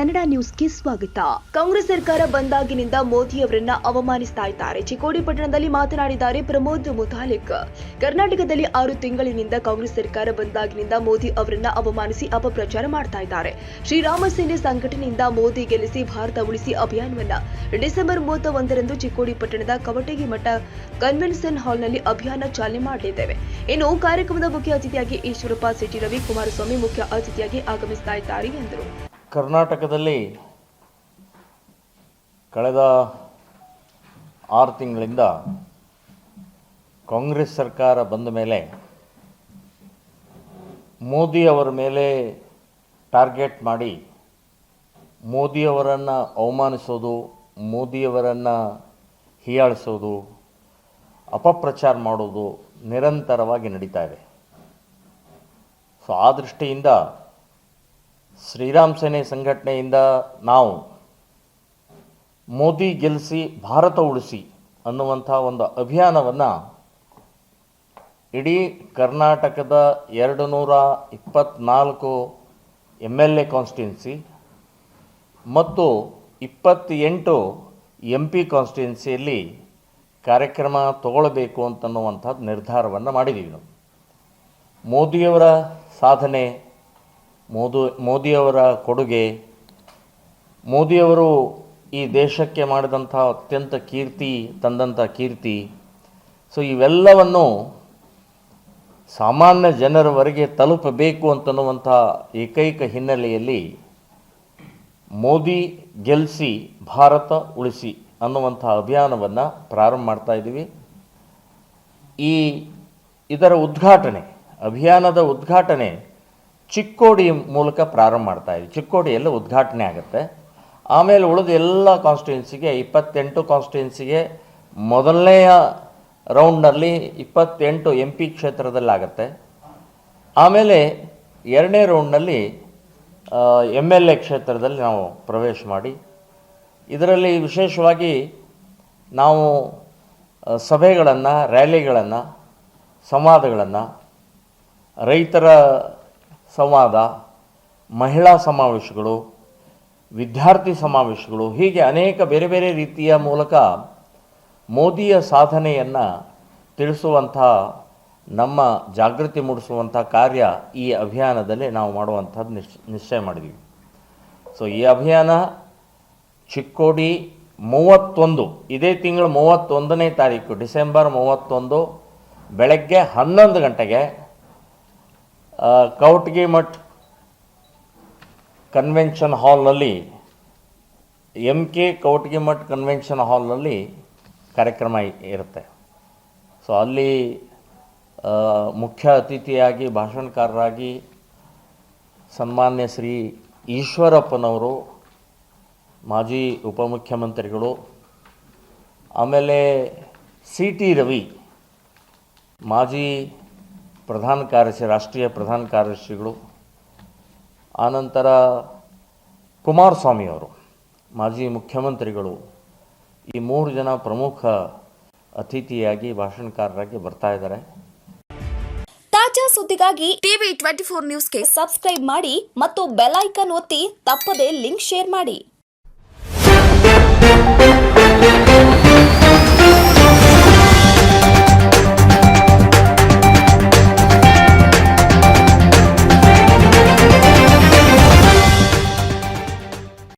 Twenty news Kannada ನ್ಯೂಸ್ಗೆ ಸ್ವಾಗತ. ಕಾಂಗ್ರೆಸ್ ಸರ್ಕಾರ ಬಂದಾಗಿನಿಂದ ಮೋದಿ ಅವರನ್ನ ಅವಮಾನಿಸ್ತಾ ಇದ್ದಾರೆ. ಚಿಕ್ಕೋಡಿ ಪಟ್ಟಣದಲ್ಲಿ ಮಾತನಾಡಿದ್ದಾರೆ ಪ್ರಮೋದ್ ಮುತಾಲಿಕ್. ಕರ್ನಾಟಕದಲ್ಲಿ ಆರು ತಿಂಗಳಿನಿಂದ ಕಾಂಗ್ರೆಸ್ ಸರ್ಕಾರ ಬಂದಾಗಿನಿಂದ ಮೋದಿ ಅವರನ್ನ ಅವಮಾನಿಸಿ ಅಪಪ್ರಚಾರ ಮಾಡ್ತಾ ಇದ್ದಾರೆ. ಶ್ರೀರಾಮ ಸೇನೆ ಸಂಘಟನೆಯಿಂದ ಮೋದಿ ಗೆಲ್ಲಿಸಿ ಭಾರತ ಉಳಿಸಿ ಅಭಿಯಾನವನ್ನ. ಡಿಸೆಂಬರ್ ಮೂವತ್ತ ಒಂದರಂದು ಚಿಕ್ಕೋಡಿ ಪಟ್ಟಣದ ಕವಟಗಿ ಮಠ ಕನ್ವೆನ್ಷನ್ ಹಾಲ್ನಲ್ಲಿ ಅಭಿಯಾನ ಚಾಲನೆ ಮಾಡಲಿದ್ದೇವೆ. ಇನ್ನು ಕಾರ್ಯಕ್ರಮದ ಮುಖ್ಯ ಅತಿಥಿಯಾಗಿ ಈಶ್ವರಪ್ಪ, ಸಿಟಿ ರವಿ ಕುಮಾರಸ್ವಾಮಿ ಮುಖ್ಯ ಅತಿಥಿಯಾಗಿ ಆಗಮಿಸ್ತಾ ಇದ್ದಾರೆ ಎಂದರು. ಕರ್ನಾಟಕದಲ್ಲಿ ಕಳೆದ ಆರು ತಿಂಗಳಿಂದ ಕಾಂಗ್ರೆಸ್ ಸರ್ಕಾರ ಬಂದ ಮೇಲೆ ಮೋದಿ ಅವರ ಮೇಲೆ ಟಾರ್ಗೆಟ್ ಮಾಡಿ ಮೋದಿಯವರನ್ನು ಅವಮಾನಿಸೋದು ಮೋದಿಯವರನ್ನು ಹೀಯಾಳಿಸೋದು, ಅಪಪ್ರಚಾರ ಮಾಡೋದು ನಿರಂತರವಾಗಿ ನಡೀತಾ ಇದೆ. ಸೊ ಆ ದೃಷ್ಟಿಯಿಂದ ಶ್ರೀರಾಮ್ ಸೇನೆ ಸಂಘಟನೆಯಿಂದ ನಾವು ಮೋದಿ ಗೆಲ್ಲಿಸಿ ಭಾರತ ಉಳಿಸಿ ಅನ್ನುವಂಥ ಒಂದು ಅಭಿಯಾನವನ್ನು ಇಡೀ ಕರ್ನಾಟಕದ ಎರಡು ನೂರ ಇಪ್ಪತ್ತ್ನಾಲ್ಕು ಎಂ ಎಲ್ ಎ ಕಾನ್ಸ್ಟಿಟ್ಯುನ್ಸಿ ಮತ್ತು ಇಪ್ಪತ್ತೆಂಟು ಎಂ ಪಿ ಕಾನ್ಸ್ಟಿಟ್ಯುನ್ಸಿಯಲ್ಲಿ ಕಾರ್ಯಕ್ರಮ ತಗೊಳ್ಬೇಕು ಅಂತನ್ನುವಂಥದ್ದು ನಿರ್ಧಾರವನ್ನು ಮಾಡಿದ್ದೀವಿ ನಾವು. ಮೋದಿಯವರ ಸಾಧನೆ ಮೋದು, ಮೋದಿಯವರ ಕೊಡುಗೆ. ಮೋದಿಯವರು ಈ ದೇಶಕ್ಕೆ ಮಾಡಿದಂಥ ಅತ್ಯಂತ ಕೀರ್ತಿ, ತಂದಂಥ ಕೀರ್ತಿ. ಸೊ, ಇವೆಲ್ಲವನ್ನು ಸಾಮಾನ್ಯ ಜನರವರೆಗೆ ತಲುಪಬೇಕು ಅಂತನ್ನುವಂಥ ಏಕೈಕ ಹಿನ್ನೆಲೆಯಲ್ಲಿ ಮೋದಿ ಗೆಲ್ಲಿಸಿ ಭಾರತ ಉಳಿಸಿ ಅನ್ನುವಂಥ ಅಭಿಯಾನವನ್ನು ಪ್ರಾರಂಭ ಮಾಡ್ತಾ ಇದ್ದೀವಿ. ಈ ಇದರ ಉದ್ಘಾಟನೆ, ಅಭಿಯಾನದ ಉದ್ಘಾಟನೆ ಚಿಕ್ಕೋಡಿ ಮೂಲಕ ಪ್ರಾರಂಭ ಮಾಡ್ತಾ ಚಿಕ್ಕೋಡಿ ಚಿಕ್ಕೋಡಿಯಲ್ಲಿ ಉದ್ಘಾಟನೆ ಆಗುತ್ತೆ. ಆಮೇಲೆ ಉಳಿದ ಎಲ್ಲ ಕಾನ್ಸ್ಟಿಟ್ಯೂನ್ಸಿಗೆ ಇಪ್ಪತ್ತೆಂಟು ಕಾನ್ಸ್ಟಿಟ್ಯೂನ್ಸಿಗೆ ಮೊದಲನೆಯ ರೌಂಡ್ನಲ್ಲಿ ಇಪ್ಪತ್ತೆಂಟು ಎಂ ಪಿ ಕ್ಷೇತ್ರದಲ್ಲಾಗತ್ತೆ. ಆಮೇಲೆ ಎರಡನೇ ರೌಂಡ್ನಲ್ಲಿ ಎಂ ಎಲ್ ಎ ಕ್ಷೇತ್ರದಲ್ಲಿ ನಾವು ಪ್ರವೇಶ ಮಾಡಿ. ಇದರಲ್ಲಿ ವಿಶೇಷವಾಗಿ ನಾವು ಸಭೆಗಳನ್ನು ರ್ಯಾಲಿಗಳನ್ನು ಸಂವಾದಗಳನ್ನು ರೈತರ ಸಂವಾದ, ಮಹಿಳಾ ಸಮಾವೇಶಗಳು, ವಿದ್ಯಾರ್ಥಿ ಸಮಾವೇಶಗಳು, ಹೀಗೆ ಅನೇಕ ಬೇರೆ ಬೇರೆ ರೀತಿಯ ಮೂಲಕ ಮೋದಿಯ ಸಾಧನೆಯನ್ನು ತಿಳಿಸುವಂಥ, ನಮ್ಮ ಜಾಗೃತಿ ಮೂಡಿಸುವಂಥ ಕಾರ್ಯ ಈ ಅಭಿಯಾನದಲ್ಲಿ ನಾವು ಮಾಡುವಂಥದ್ದು ನಿಶ್, ನಿಶ್ಚಯ ಮಾಡಿದ್ವಿ ಸೊ ಈ ಅಭಿಯಾನ ಚಿಕ್ಕೋಡಿ ಮೂವತ್ತೊಂದು, ಇದೇ ತಿಂಗಳು ಮೂವತ್ತೊಂದನೇ ತಾರೀಕು, ಡಿಸೆಂಬರ್ ಮೂವತ್ತೊಂದು, ಬೆಳಗ್ಗೆ ಹನ್ನೊಂದು ಗಂಟೆಗೆ ಕೌಟ್ಗಿ ಮಠ್ ಕನ್ವೆನ್ಷನ್ ಹಾಲ್ನಲ್ಲಿ M K Kautgi Math convention ಹಾಲ್ನಲ್ಲಿ ಕಾರ್ಯಕ್ರಮ ಇರುತ್ತೆ. ಸೊ ಅಲ್ಲಿ ಮುಖ್ಯ ಅತಿಥಿಯಾಗಿ, ಭಾಷಣಕಾರರಾಗಿ ಸನ್ಮಾನ್ಯ ಶ್ರೀ ಈಶ್ವರಪ್ಪನವರು, ಮಾಜಿ ಉಪಮುಖ್ಯಮಂತ್ರಿಗಳು, ಆಮೇಲೆ ಸಿ ಟಿ ರವಿ, ಮಾಜಿ ಪ್ರಧಾನ ಕಾರ್ಯದರ್ಶಿ, ರಾಷ್ಟ್ರೀಯ ಪ್ರಧಾನ ಕಾರ್ಯದರ್ಶಿಗಳು ಆನಂತರ ಕುಮಾರಸ್ವಾಮಿಯವರು, ಮಾಜಿ ಮುಖ್ಯಮಂತ್ರಿಗಳು, ಈ ಮೂರು ಜನ ಪ್ರಮುಖ ಅತಿಥಿಯಾಗಿ, ಭಾಷಣಕಾರರಾಗಿ ಬರ್ತಾ ಇದ್ದಾರೆ. ತಾಜಾ ಸುದ್ದಿಗಾಗಿ ಟಿವಿ ಟ್ವೆಂಟಿ ಫೋರ್ ನ್ಯೂಸ್ಗೆ ಸಬ್ಸ್ಕ್ರೈಬ್ ಮಾಡಿ ಮತ್ತು ಬೆಲ್ ಐಕನ್ ಒತ್ತಿ ತಪ್ಪದೇ ಲಿಂಕ್ ಶೇರ್ ಮಾಡಿ.